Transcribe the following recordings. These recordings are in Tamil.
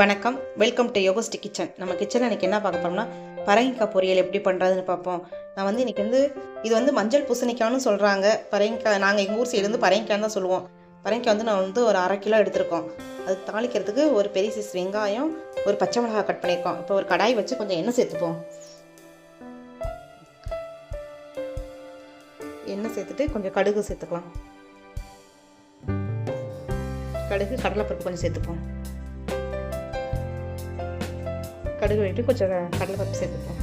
வணக்கம். வெல்கம் டு யோகஸ்டி கிச்சன் நம்ம கிச்சனில் இன்றைக்கி என்ன பார்க்க போகிறோம்னா பரங்கிக்காய் பொரியல் எப்படி பண்ணுறதுன்னு பார்ப்போம். நான் வந்து இன்றைக்கி வந்து இது வந்து மஞ்சள் பூசணிக்காய்னு சொல்கிறாங்க பரங்கிக்காய் நாங்கள் எங்கள் ஊர் சைடு வந்து பரங்கிக்காய்னு தான் சொல்லுவோம். பரங்கிக்காய் வந்து நான் வந்து ஒரு அரை கிலோ எடுத்திருக்கோம். அது தாளிக்கிறதுக்கு ஒரு பெரிய சைஸ் வெங்காயம் ஒரு பச்சை மிளகாய் கட் பண்ணியிருக்கோம். இப்போ ஒரு கடாய் வச்சு கொஞ்சம் எண்ணெய் சேர்த்துப்போம். எண்ணெய் சேர்த்துட்டு கொஞ்சம் கடுகு சேர்த்துக்கலாம். கடுகு கடலைப்பருப்பு கொஞ்சம் சேர்த்துப்போம். கடுகு வெட்டி கொஞ்சம் கடலைப்பருப்பு சேர்த்துப்போம்.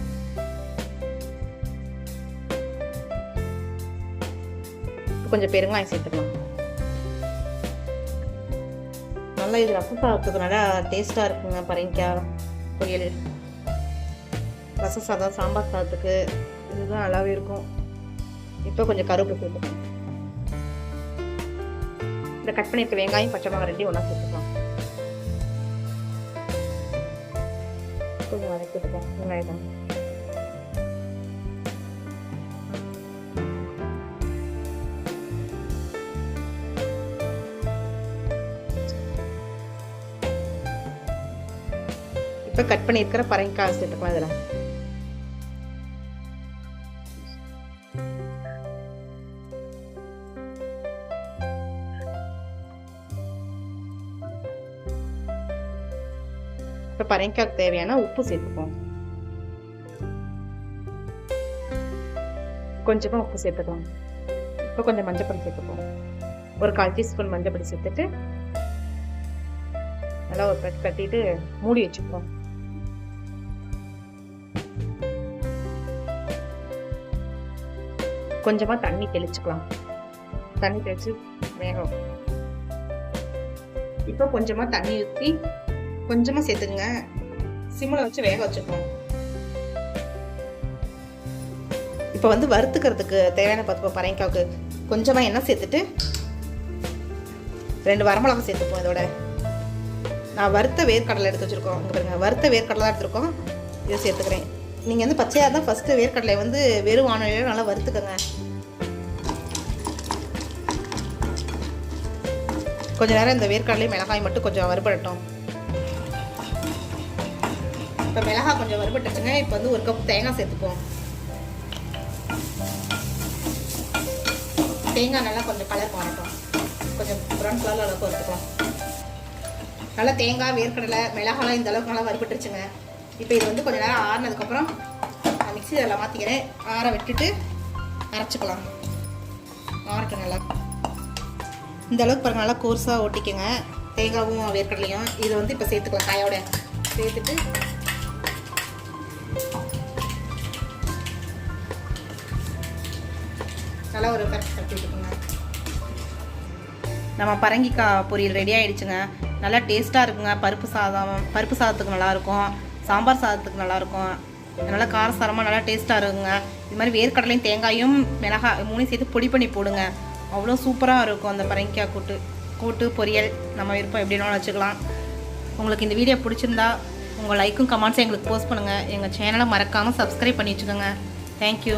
கொஞ்சம் பெருங்காயம் சேர்த்துக்கலாம். நல்லா இது ரசம் சாதத்துக்கு நல்லா டேஸ்ட்டாக இருக்குங்க பரங்கிக்காய் பொரியல். ரசம் சாதம் சாம்பார் சாதத்துக்கு இதுதான் நல்லாவே இருக்கும். இப்போ கொஞ்சம் கருவேப்பிலை சேர்த்துக்கலாம். இந்த கட் பண்ணியிருக்க வெங்காயம் பச்சை மிளகாய் ரெண்டையும் ஒன்றா சேர்த்துக்கலாம். கொஞ்சம் வதக்கி விட்டுக்கலாம் வெங்காயத்தை இப்போ கட் பண்ணியிருக்கிற பரங்கிக்காய் சேர்த்துக்கலாம் இதில்? இப்போ பரங்கிக்காய்க்கு தேவையான உப்பு சேர்த்துப்போம் கொஞ்சமாக உப்பு சேர்த்துக்கலாம். இப்போ கொஞ்சம் மஞ்சப்பொடி சேர்த்துப்போம் ஒரு கால் டீஸ்பூன் மஞ்சப்பொடி சேர்த்துட்டு நல்லா ஒரு கட்டு கட்டிட்டு மூடி வச்சுப்போம் கொஞ்சமாக தண்ணி தெளிச்சுக்கலாம். தண்ணி தெளிச்சு வேகும் இப்போ கொஞ்சமாக தண்ணி ஊற்றி கொஞ்சமாக சேர்த்துங்க சிம்மில் வச்சு வேக வச்சுப்போம் இப்போ வந்து வறுத்துக்கிறதுக்கு தேவையான பார்த்துப்போம் பரங்கிக்காவுக்கு கொஞ்சமாக எண்ணெய் சேர்த்துட்டு ரெண்டு வரமிளகா சேர்த்துப்போம் இதோட. நான் வறுத்த வேர்க்கடலை எடுத்து வச்சுருக்கோம். இங்கே பாருங்கள் வறுத்த வேர்க்கடலை தான் எடுத்துருக்கோம். இதை சேர்த்துக்கிறேன். நீங்கள் வந்து பச்சையாக இருந்தால் ஃபஸ்ட்டு வேர்க்கடலை வந்து வெறும் வானொலியில் நல்லா வறுத்துக்கோங்க. கொஞ்சம் நேரம் இந்த வேர்க்கடலையும் மிளகாய் மட்டும் கொஞ்சம் வறுபடட்டும். இப்போ மிளகாய் கொஞ்சம் வறுபட்டுச்சுங்க. இப்போ வந்து ஒரு கப் தேங்காய் சேர்த்துப்போம் தேங்காய் நல்லா கொஞ்சம் கலர் மாறட்டும். கொஞ்சம் ப்ரௌன் கலரில் அளவுக்கு வறுத்துக்கலாம் நல்லா தேங்காய் வேர்க்கடலை மிளகாலாம் இந்த அளவுக்கு நல்லா வறுபட்டுருச்சுங்க. இப்போ இது வந்து கொஞ்சம் நேரம் ஆறினதுக்கப்புறம் நான் மிக்ஸி அதில் மாற்றிக்கிறேன். ஆற விட்டுட்டு அரைச்சிக்கலாம். ஆறட்டும் நல்லா. இந்த அளவுக்கு பாருங்கள் நல்லா கோர்ஸாக ஓட்டிக்கோங்க தேங்காவும் வேர்க்கடலையும். இதை வந்து இப்போ சேர்த்துக்கலாம் காயோட. சேர்த்துட்டு நல்லா ஒரு கரெக்ட் தட்டி விட்டுக்கோங்க. நம்ம பரங்கிக்காய் பொரியல் ரெடி ஆகிடுச்சுங்க நல்லா டேஸ்ட்டாக இருக்குங்க. பருப்பு சாதம் பருப்பு சாதத்துக்கு நல்லாயிருக்கும். சாம்பார் சாதத்துக்கு நல்லாயிருக்கும். நல்லா காரசாரமாக நல்லா டேஸ்ட்டாக இருக்குங்க. இது மாதிரி வேர்க்கடலையும் தேங்காயும் மிளகாய் மூணையும் சேர்த்து பொடி பண்ணி போடுங்க. அவ்வளோ சூப்பராக இருக்கும் அந்த பரங்கிக்காய் கூட்டு கூட்டு பொரியல். நம்ம விருப்பம் எப்படினாலும் வச்சுக்கலாம். உங்களுக்கு இந்த வீடியோ பிடிச்சிருந்தா உங்கள் லைக்கும் கமெண்ட்ஸும் எங்களுக்கு போஸ்ட் பண்ணுங்கள் எங்கள் சேனலை மறக்காமல் சப்ஸ்கிரைப் பண்ணி வச்சுக்கோங்க தேங்க்யூ